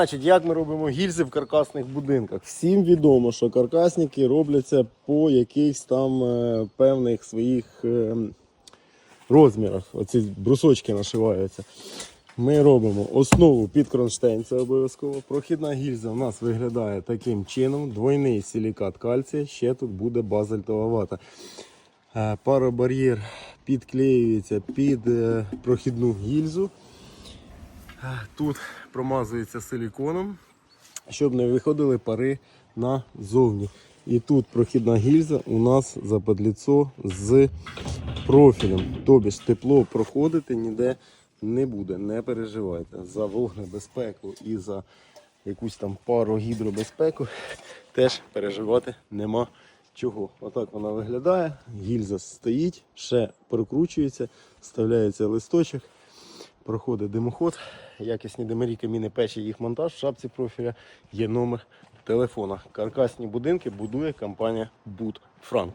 Значить, як ми робимо гільзи в каркасних будинках? Всім відомо, що каркасники робляться по якихось там е, певних своїх е, розмірах. Оці брусочки нашиваються. Ми робимо основу під кронштейн, це обов'язково. Прохідна гільза у нас виглядає таким чином. Двойний силікат кальція, ще тут буде базальтова вата. Е, Паробар'єр підклеюється під прохідну гільзу. Тут промазується силіконом, щоб не виходили пари назовні. І тут прохідна гільза у нас западліцо з профілем. Тобі ж тепло проходити ніде не буде, не переживайте. За вогнебезпеку і за якусь там парогідробезпеку теж переживати нема чого. Отак вона виглядає. Гільза стоїть, ще прокручується, вставляється листочок, проходить димоход. Якісні димарі, каміни, печі, їх монтаж в шапці профіля є номер телефона. Каркасні будинки будує компанія Бут Frank.